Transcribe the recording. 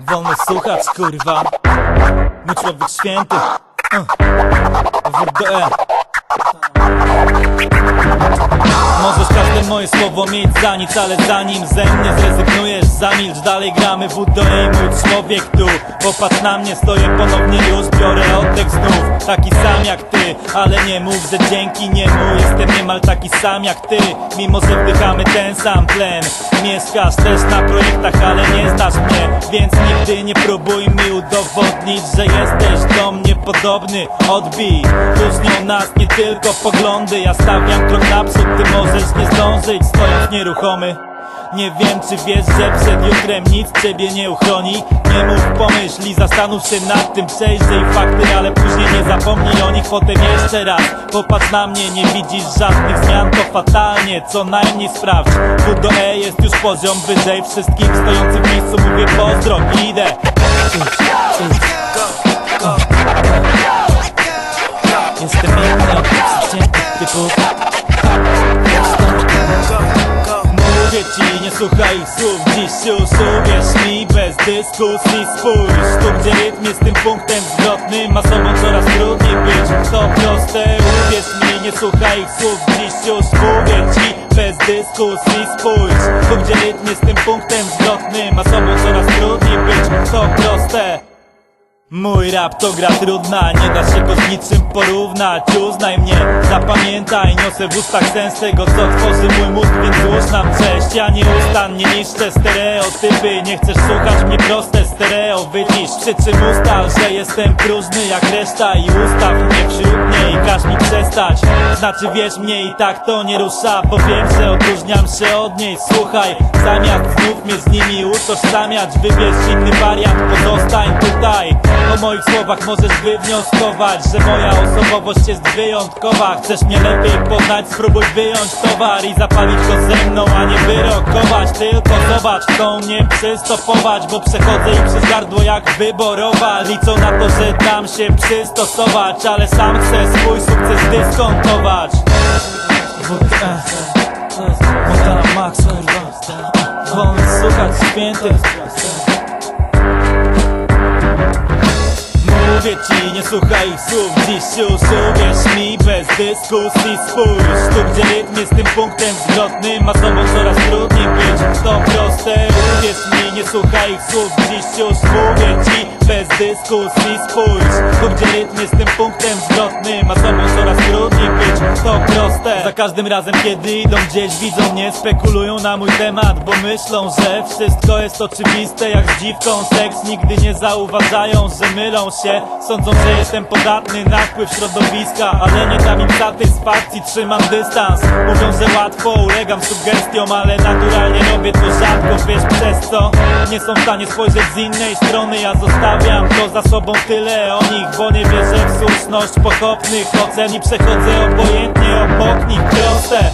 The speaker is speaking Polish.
Wolno słuchać, kurwa. My człowiek święty. WDE, słowo mieć za nic, ale zanim ze mnie zrezygnujesz Zamilcz, dalej gramy WDE mój człowiek tu. Popatrz na mnie, stoję ponownie już, biorę oddech znów. Taki sam jak ty, ale nie mów, że dzięki niemu Jestem niemal taki sam jak ty, mimo że wdychamy ten sam tlen Mieszkasz też na projektach, ale nie znasz mnie. Więc nigdy nie próbuj mi udowodnić, że jesteś do mnie podobny. Odbij, różnią nas nie tylko poglądy. Ja stawiam krok naprzód, ty możesz nie zdążyć Stojąc nieruchomy. Nie wiem czy wiesz, że przed jutrem nic ciebie nie uchroni. Nie mów pomyśl zastanów się nad tym Przejrzyj fakty, ale później nie zapomnij o nich. Potem jeszcze raz popatrz na mnie Nie widzisz żadnych zmian, to fatalnie Co najmniej sprawdź. WDE jest już poziom wyżej Wszystkim stojącym w miejscu. Mówię pozdro Idę. Jestem inny od przeciętnych typów nie słuchaj słów. Dziś już uwierz mi, bez dyskusji spójrz Tu gdzie rytm jest tym punktem zwrotnym A sobą coraz trudniej być. To proste, uwierz mi, nie słuchaj ich słów. Dziś już mówię ci, bez dyskusji spójrz Tu gdzie rytm jest tym punktem zwrotnym A sobą coraz trudniej być. To proste Mój rap to gra trudna, nie da się go z niczym porównać. Uznaj mnie, zapamiętaj, niosę w ustach sens tego co tworzy mój mózg Więc złóż nam cześć, ja nieustannie niszczę stereotypy Nie chcesz słuchać mnie proste stereo, wycisz Przy czym ustal, że jestem próżny jak reszta I ustaw mnie wśród niej. Każ mi przestać Znaczy wierz mnie i tak to nie rusza. Bo wiem, że odróżniam się od niej. Słuchaj, zamiast znów mnie z nimi utożsamiać Wybierz inny wariant, pozostań tutaj po moich słowach możesz wywnioskować Że moja osobowość jest wyjątkowa Chcesz mnie lepiej poznać, spróbuj wyjąć towar I zapalić go ze mną, a nie wyrokować Tylko zobacz, chcą mnie przystopować Bo przechodzę i przez gardło jak wyborowa Liczą na to, że dam się przystosować Ale sam chcę swój sukces dyskontować WTF Montana Max, kurwa Wolny słuchać święty Mówię ci, nie słuchaj ich słów. Dziś już uwierz mi, bez dyskusji spójrz Tu gdzie rytm jest tym punktem zwrotnym A sobą coraz trudniej być. To proste, uwierz mi, nie słuchaj ich słów. Dziś już mówię ci, bez dyskusji spójrz. Tu gdzie rytm jest tym punktem zwrotnym A sobą coraz trudniej być. To proste. Za każdym razem kiedy idą gdzieś widzą mnie Spekulują na mój temat, bo myślą, że Wszystko jest oczywiste jak z dziwką. Seks nigdy nie zauważają, że mylą się. Sądzą, że jestem podatny na wpływ środowiska Ale nie dam im satysfakcji, trzymam dystans. Mówią, że łatwo ulegam sugestiom Ale naturalnie robię to rzadko, wiesz przez co Nie są w stanie spojrzeć z innej strony Ja zostawiam to za sobą tyle o nich Bo nie wierzę w słuszność pochopnych ocen I przechodzę obojętnie obok nich. Proste